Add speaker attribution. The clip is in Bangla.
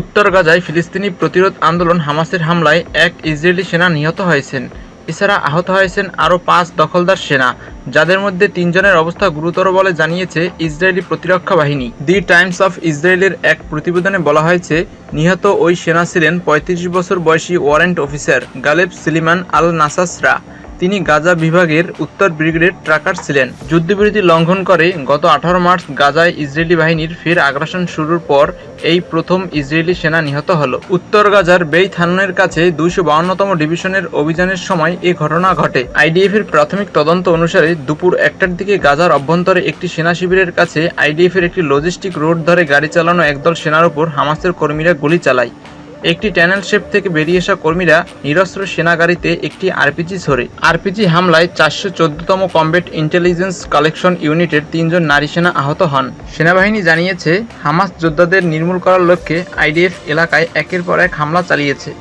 Speaker 1: উত্তর গাজায় ফিলিস্তিনি প্রতিরোধ আন্দোলন হামাসের হামলায় এক ইসরায়েলি সেনা নিহত হয়েছেন। এছাড়া আহত হয়েছেন আরও পাঁচ দখলদার সেনা, যাদের মধ্যে তিনজনের অবস্থা গুরুতর বলে জানিয়েছে ইসরায়েলি প্রতিরক্ষা বাহিনী। দি টাইমস অফ ইসরায়েলের এক প্রতিবেদনে বলা হয়েছে, নিহত ওই সেনা ছিলেন পঁয়ত্রিশ বছর বয়সী ওয়ারেন্ট অফিসার গালেব সিলিমান আল নাসাসরা তিনি গাজা বিভাগের উত্তর ব্রিগেডের ট্রাকার ছিলেন। যুদ্ধবিরতি লঙ্ঘন করে গত আঠারো মার্চ গাজায় ইসরায়েলি বাহিনীর ফের আগ্রাসন শুরুর পর এই প্রথম ইসরায়েলি সেনা নিহত হল। উত্তর গাজার বেই থাননের কাছে দুইশো বাউন্নতম ডিভিশনের অভিযানের সময় এ ঘটনা ঘটে। আইডিএফ এর প্রাথমিক তদন্ত অনুসারে দুপুর একটার দিকে গাজার অভ্যন্তরে একটি সেনা শিবিরের কাছে আইডিএফ এর একটি লজিস্টিক রোড ধরে গাড়ি চালানো একদল সেনার উপর হামাসের কর্মীরা গুলি চালায়। একটি ট্যানেল শেপ থেকে বেরিয়ে আসা কর্মীরা নিরস্ত্র সেনা গাড়িতে একটি আরপিজি ছড়ে আরপিজি হামলায় চারশো চোদ্দতম কমব্যাট ইন্টেলিজেন্স কালেকশন ইউনিটের তিনজন নারী সেনা আহত হন। সেনাবাহিনী জানিয়েছে, হামাস যোদ্ধাদের নির্মূল করার লক্ষ্যে আইডিএফ এলাকায় একের পর এক হামলা চালিয়েছে।